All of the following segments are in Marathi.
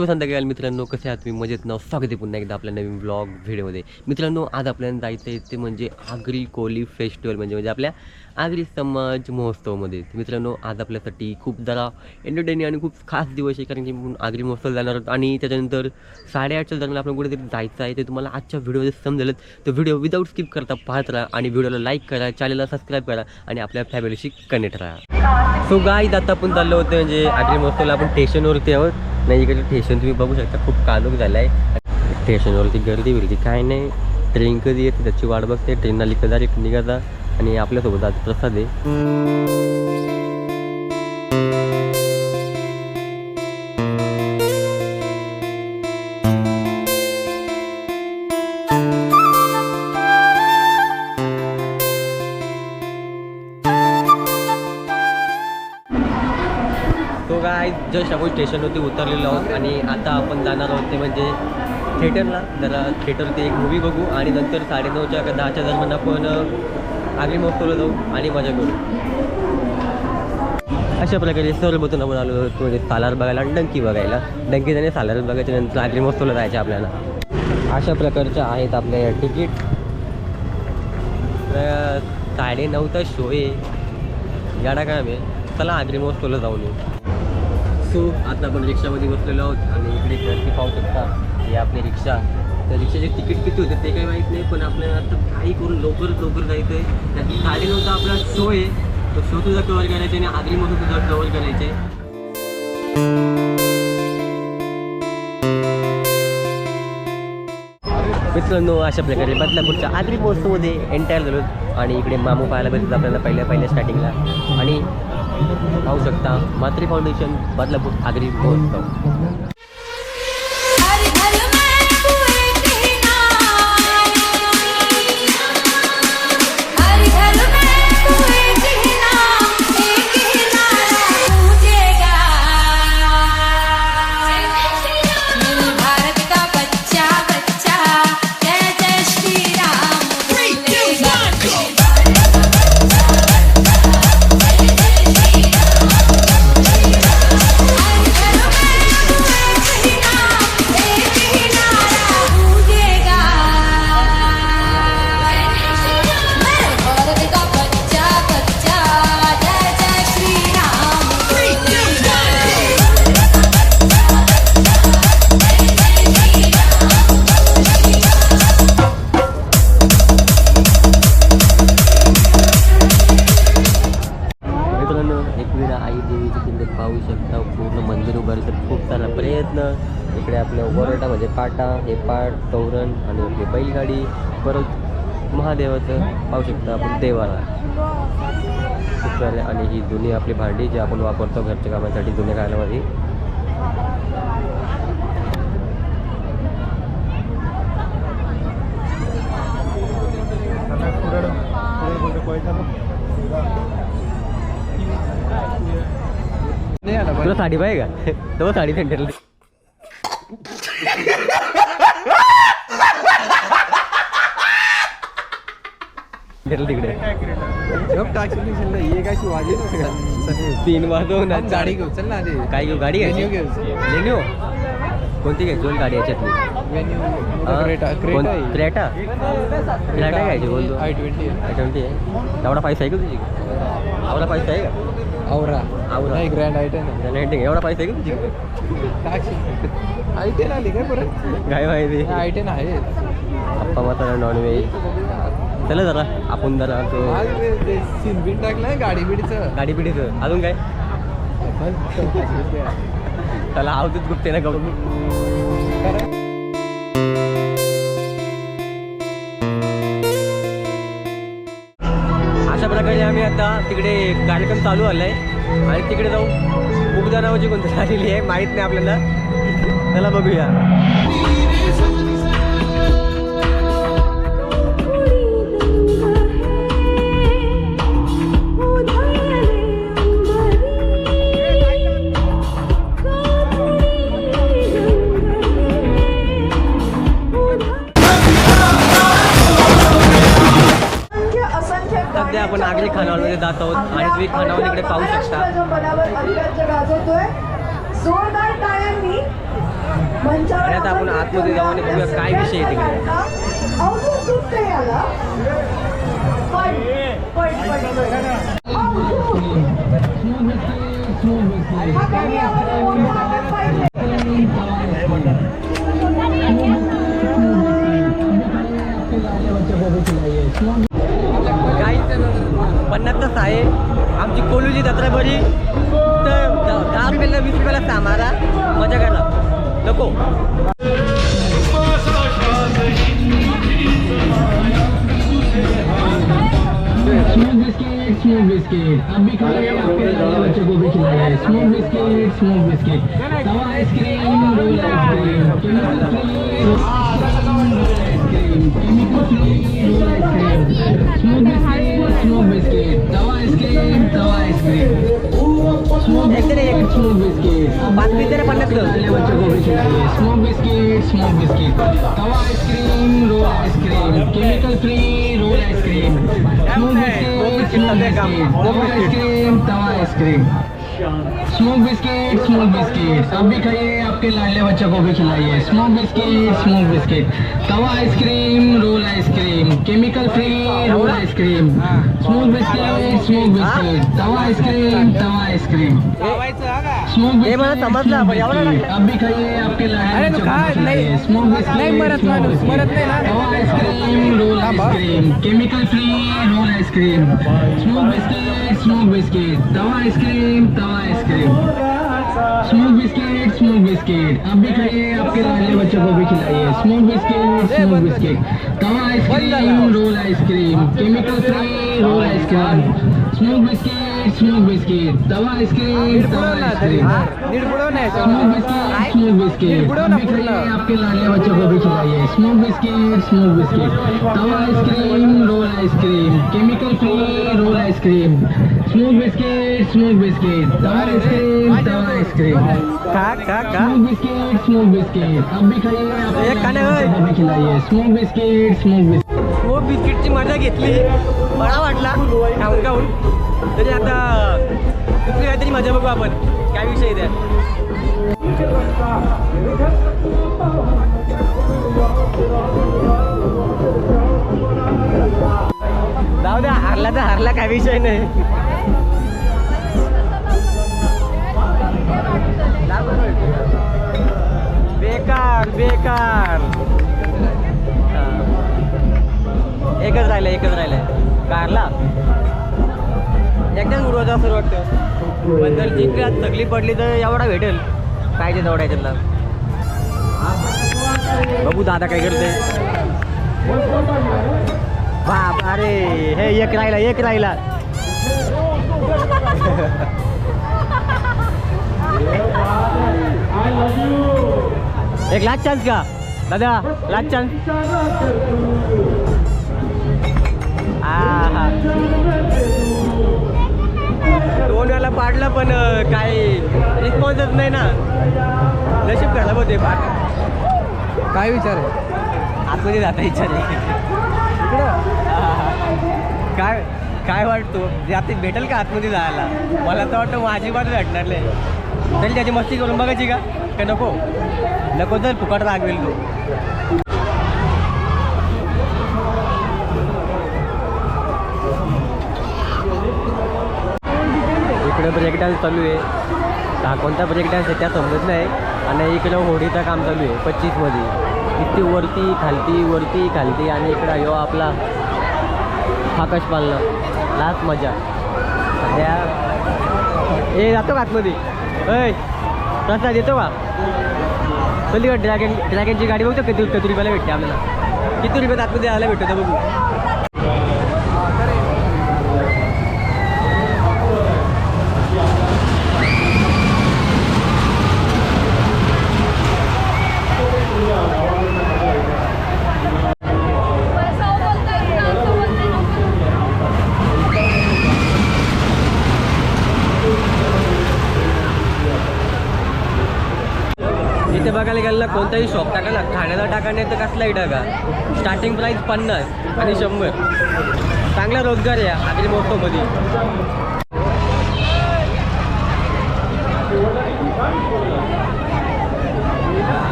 शुभ संध्याकाळ मित्रांनो कसे आहात तुम्ही? मजेत नाव स्वागत आहे पुन्हा एकदा आपल्या नवीन ब्लॉग व्हिडिओमध्ये मित्रांनो आज आपल्याला जायचं आहे ते म्हणजे आगरी कोली फेस्टिवल म्हणजे म्हणजे आपल्या आगरी समाज महोत्सवमध्ये. मित्रांनो आज आपल्यासाठी खूप जरा एंटरटेनिंग आणि खूप खास दिवस आहे कारण की आगरी महोत्सव जाणार आहोत. आणि त्याच्यानंतर साडेआठच्या दरम्यान आपण कुठेतरी जायचं आहे ते तुम्हाला आजच्या व्हिडिओमध्ये समजेल तर व्हिडिओ विदाऊट स्किप करता पाहत राहा आणि व्हिडिओला लाईक करा चॅनलला सबस्क्राईब करा आणि आपल्या फॅमिलीशी कनेक्ट राहा. सो गाईज आता आपण चाललो होतो म्हणजे आगरी महोत्सवला. आपण स्टेशनवरती आहोत. नाही इकडे स्टेशन तुम्ही बघू शकता. खूप कालोख झाला आहे स्टेशनवरती गर्दी बिर्दी काय नाही. ट्रेन कधी येते त्याची वाट बघते. ट्रेन आली कदा डायरेक्ट आणि आपल्यासोबत आज प्रसाद आहे. तो काय जस्ट आपण स्टेशनवरती उतरलेलो आहोत आणि आता आपण जाणार आहोत ते म्हणजे थिएटरला जरा थिएटरवरती एक मूवी बघू आणि नंतर साडेनऊच्या का दहाच्या दरम्यान आपण आगरी महोत्सवला जाऊ आणि मजा करू. अशा प्रकारे सर्वतून आपण आलो होतो म्हणजे सालार बघायला आणि डंकी बघायला. डंकी जाणे सालार बघायच्या नंतर आगरी मोस्तोला जायचे आपल्याला. अशा प्रकारच्या आहेत आपल्या या तिकीट. तर साडेनऊचा शो आहे. गाडा काय आहे? चला आगरी मोस्तोला जाऊन येऊ. सो आता आपण रिक्षामध्ये बसलेलो आहोत आणि इकडे गर्दी पाहू शकता ही आपली रिक्षा. त्या रिक्षाचे तिकीट किती होते ते काही माहीत नाही पण आपल्याला आता काही करून लवकर लवकर जायचं आहे. त्यात नव्हता आपला शो आहे. तो शो तुझा कवर करायचा आणि आगरी मधून तुझा कवर करायचा. आहे मित्रांनो अशा प्रकारे बदलापूरच्या आगरी महोत्सवमध्ये एंटायर झालो आणि इकडे मामू पाहायला भेटतात आपल्याला पहिल्या पहिल्या स्टार्टिंगला आणि पाहू शकता मात्री फाउंडेशन बदलापूर आगरी महोत्सव. एकविरा आई देवीची किल्ले पाहू शकता पूर्ण मंदिर उभारायचं खूप सारा प्रयत्न. इकडे आपल्या वरटा म्हणजे पाटा हे पाट तोरण आणि आपली बैलगाडी. परत महादेवाचं पाहू शकता आपण देवाला खूप सारे आणि ही जुनी आपली भांडी जी आपण वापरतो घरच्या कामासाठी जुन्या काळामध्ये तुला साडी पाहिजे का? तेव्हा साडी सेंटरला. तिकडे. तीन वाजवून गाडी घेऊ चल ना काय घेऊ? गाडी. Venue? कोणती घ्यायची? बोल गाडी याच्यातली? क्रेटा क्रेटा घ्यायची बोलतो आय ट्वेंटी आय ट्वेंटी आहे. एवढा पैसा आहे का तुझी? एवढा पैसा आहे का? औरा औरा. नाही ग्रँड आय टेन रेंटिंग एवढा पैसा आहे का तुझी टाकशी आय टेन आली काय परत? काय माहिती? आय टेन आहे. पप्पा माता नॉनव्हेज चला जरा आपण जरा तो सीन टाकलाय गाडी बिडीचं गाडी पिढीचं अजून काय? त्याला आवतच गुप्ते ना गौरव आम्ही आता तिकडे कार्यक्रम चालू आलाय आणि तिकडे जाऊ मुग्धा नावाची कोणती झालेली आहे माहीत नाही आपल्याला. त्याला बघूया. सध्या आपण खानावळमध्ये जात आहोत आणि तुम्ही खानावळ इकडे पाहू शकता जो आणि आता आपण आतमध्ये जाऊ आणि बघूया काय विषय आहे तिकडे. घरी. तर दहा रुपयाला वीस रुपयाला सामारा. मजा करा. नको. स्मोक बिस्किट स्मोक बिस्किट अब भी खाइए आपके लाले बच्चों को भी खिलाइए स्मोक बिस्किट स्मोक बिस्किट तवा ice cream roll ice cream chemical free ice cream एक. बिस्किट स्मोक बिस्किट पाच पीस दे पन्नास लाले बच्चों को भी खिलाइए स्मोक बिस्किट स्मोक बिस्किट तवा ice cream roll ice cream chemical free roll ice cream smoke biscuit smoke biscuit तवा आइसक्रीम तवा ice cream smoke biscuit smoke biscuit अब भी खाइए आपके लाडले बच्चों को भी खिलाइए. स्मोक बिस्किट स्मोक बिस्किट तवा ice cream roll ice cream chemical free roll ice cream smoke biscuit smoke biscuit तवा आइसक्रीम तवा आइसक्रीम स्मोक हे मला समजलं आपण एवढं अब भी खाइए आपके लाडले अरे तू खा, नाही- नाही मरत माणूस, मरत नाही ना. तवा ice cream roll ice cream chemical free roll ice cream smoke biscuit smoke biscuit तवा आइसक्रीम तवा ice cream smoke biscuit smoke biscuit अब भी खाइए आपके लाडले बच्चों को भी खिलाइए स्मोक बिस्किट स्मोक बिस्किट तवा ice cream roll ice cream chemical free roll ice cream smoke biscuit smoke biscuit तवा आइसक्रीम तवा ice cream smoke biscuit smoke biscuit. आपके लाडले बच्चों को भी खिलाइए। स्मोक बिस्किट स्मोक बिस्किट तवा ice cream roll ice cream. Chemical free roll ice cream. Smoke biscuit smoke biscuit तवा आइसक्रीम तवा आइसक्रीम। का का का स्मोक बिस्किट स्मोक बिस्किट अब भी खाइए को भी खिलाइए। Smoke biscuit smoke biscuit smoke बिस्किटची मजा घेतली. बरा वाटला खाऊन खाऊन तरी आता दुसरी काहीतरी मजा बघू आपण. काय विषय द्या जाऊ द्या हारला तर हरला काय विषय नाही. एकदाच असं वाटतं. पण जर जिंकल्यात तकलीफ पडली तर एवढा भेटेल. पाहिजे तेवढ्या याच्यातला बघू दादा काय करते. बाप अरे हे एक राहिला एक राहिला. एक लास्ट चान्स का? दादा लास्ट चान्स हा हा दोन वेळा पाडलं पण काय रिस्पॉन्सच नाही ना. नशीब घाला होते पाठ काय विचार आहे? आतमध्ये जाता इच्छा नाही. काय काय वाटतो? जाते भेटेल का आतमध्ये जायला? मला तर वाटतं माझी बात भेटणार नाही. तरी त्याची मस्ती करून बघायची का? का नको? नको तर फुकट रागवेल तो. इकडे ब्रेक डान्स चालू आहे? हा कोणता ब्रेक डान्स आहे त्या समजत नाही. आणि इकडं होडीचं काम चालू आहे पच्चीसमध्ये. इथे वरती खालती वरती खालती आणि इकडं यो आपला आकाश पालना. लाच मजा. सध्या ए जातो का आतमध्ये? ऐ प्रसाद येतो का? चल ड्रॅगन ड्रॅगनची गाडी बघतो किती किती रुपयाला भेटते आपल्याला. किती रुपयात आतमध्ये यायला भेटतो बघू असं बोलता येत नाही, असं बोलता येत नाही. ना कोणताही शॉप टाका ना खाण्याला टाका नाही तर कसलाही टाका स्टार्टिंग प्राईस पन्नास आणि शंभर चांगला रोजगार आहे आगरी मोठोमध्ये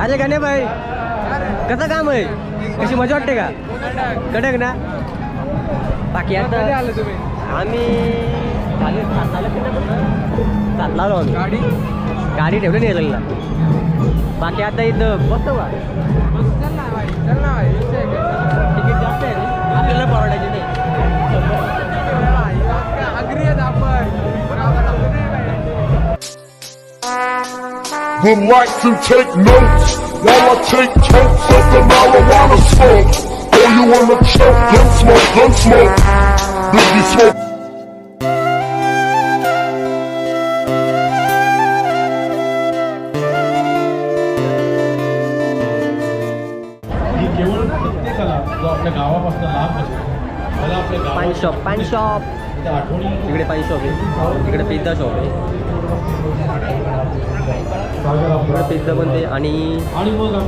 अरे गाणे भाई कसं काम आहे कशी मजा वाटते का कडक ना बाकी आता कधी आले तुम्ही आम्ही चालेल सातला आलो आम्ही गाडी ठेवली नाही रेलला बाकी आता इथं बसतो का चल ना भाई तिकीट जास्त आहे आपल्याला परवडायचे नाही अग्री आहेत आपण take notes while I take totes of the marijuana smoke. Oh, you wanna choke? Gun smoke, gun smoke. Biggie smoke. Shop तिकडे शॉप इकडे शॉप आहे. इकडे पिझ्झा शॉप आहे. पिझ्झा पण ते आणि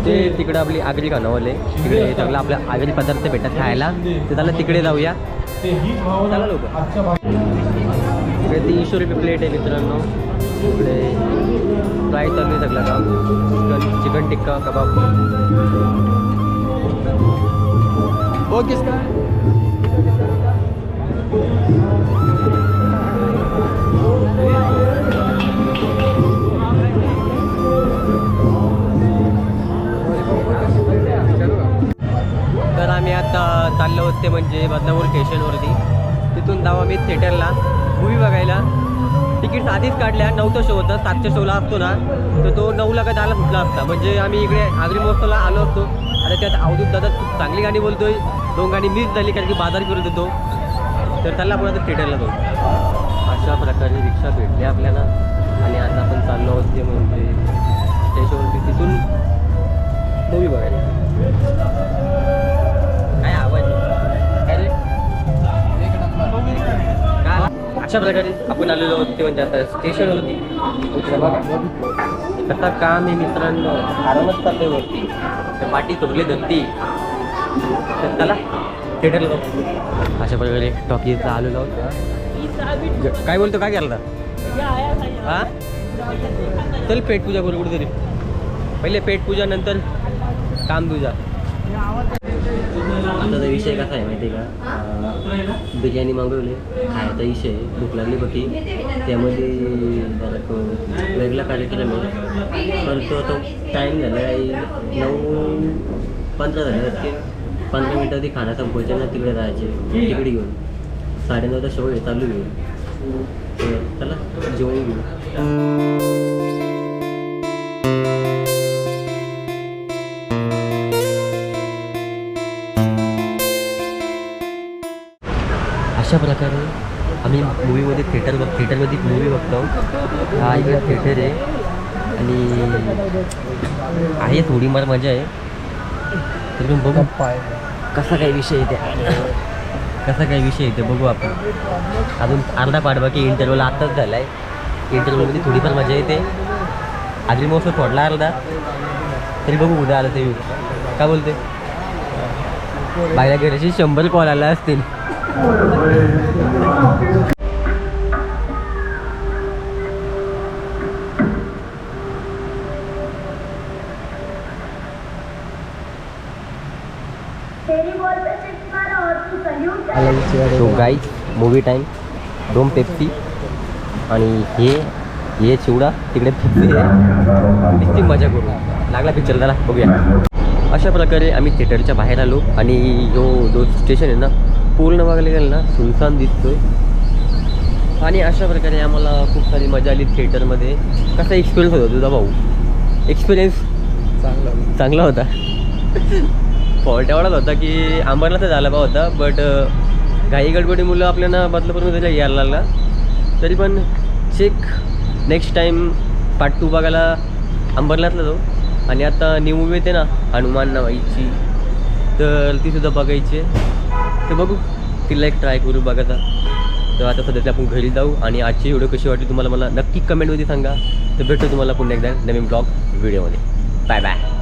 ते तिकडे आपली आगरी खानावले. तिकडे चांगलं आपल्या आगरी पदार्थ भेटतात खायला. ते त्याला तिकडे जाऊया. चला इकडे तीनशे रुपये प्लेट आहे मित्रांनो. इकडे फ्राय चालू नाही सगळं काम. चिकन चिकन टिक्का कबाब वो होते म्हणजे बदलापूर स्टेशनवरती. तिथून जाऊ आम्ही थिएटरला मूवी बघायला. तिकीट आधीच काढल्या. नऊचा शो होता. सातच्या शोला असतो ना. तर तो नऊला का दहाला सुटला असता. म्हणजे आम्ही इकडे आगरी महोत्सवला आलो असतो. आता त्यात अवधूत दादा खूप चांगली गाणी बोलतोय. दोन गाणी मिस झाली कारण की बाजार करत होतो. तर त्याला आपण आता थिएटरला जाऊ. अशा प्रकारे रिक्षा भेटली आपल्याला. आणि आता आपण चाललो आहोत ते म्हणजे स्टेशनवरती तिथून मूवी बघायला. अशा प्रकारे आपण आलेलो आहोत. ते म्हणजे आता इकडे बघा आता काम आहे मित्रांनो. आरामात चाललंय वरती पाठी चोरली धरती. तर चला थिएटरला जाऊ. अशा प्रकारे टॉकीजला आलेलो आहोत. काय बोलतो काय केलं? हा? चल पेट पूजा करू कुठेतरी. पहिले पेट पूजा नंतर काम तुझा आता तर विषय कसा आहे माहिती आहे का बिर्याणी मागवली खायचा विषय भूक लागली बाकी. त्यामध्ये जरा वेगळा कार्यक्रम आहे. पण तो तो टाईम झाला आहे नऊ पंधरा झाले की पंधरा मिनटं आधी खाना संपवायचे ना तिकडे जायचे. तिकडे घेऊन. साडेनऊचा शो आहे चालू घेऊन चला जेवण घेऊ अशा प्रकारे आम्ही मूवीमध्ये थिएटर बघ थिएटरमध्ये मूवी बघतो. हा इकडे थिएटर आहे. आणि आहे थोडीफार मजा आहे. तरी पण बघू. कसा काय विषय त्या कसा काय विषय आहे ते बघू आपण. अजून अर्धा पाठ बाकी इंटरव्ह्यूला आत्ताच झाला आहे इंटरव्ह्यूमध्ये थोडीफार मजा येते. आधी महोत्सव थोडला अर्धा. तरी बघू उद्या आलं ते. काय बोलते बाहेर घराची शंभर कॉल आला असतील. तो गाईज मूवी टाईम दोन पेप्सी आणि हे हे चिवडा तिकडे पेप्सी आहे. नुसती मजा करू. लागला पिक्चर त्याला बघूया. अशा प्रकारे आम्ही थिएटरच्या बाहेर आलो आणि जो जो स्टेशन आहे ना पूर्ण बघायला गेलं ना सुनसान दिसतोय. आणि अशा प्रकारे आम्हाला खूप सारी मजा आली थिएटरमध्ये कसा एक्सपिरियन्स होता तुझा भाऊ? एक्सपिरियन्स चांगलं चांगला होता? फॉल्ट एवढाच होता की अंबरनाथच झाला बा होता बट घाई गडबडी मुलं आपल्याला बदलापूरमध्ये त्याच्या यायला लागला तरी पण check next time part two बघायला अंबरनाथला जाऊ. आणि आता न्यू मूवी येते ना हनुमान नावाईची तर ती सुद्धा बघायची आहे. तर बघू तिला एक ट्राय करू बघायचा तर आता सध्या आपण घरी जाऊ आणि आजची व्हिडिओ कशी वाटली तुम्हाला मला नक्की कमेंटमध्ये सांगा. तर भेटतो तुम्हाला पुन्हा एकदा नवीन ब्लॉग व्हिडिओमध्ये बाय बाय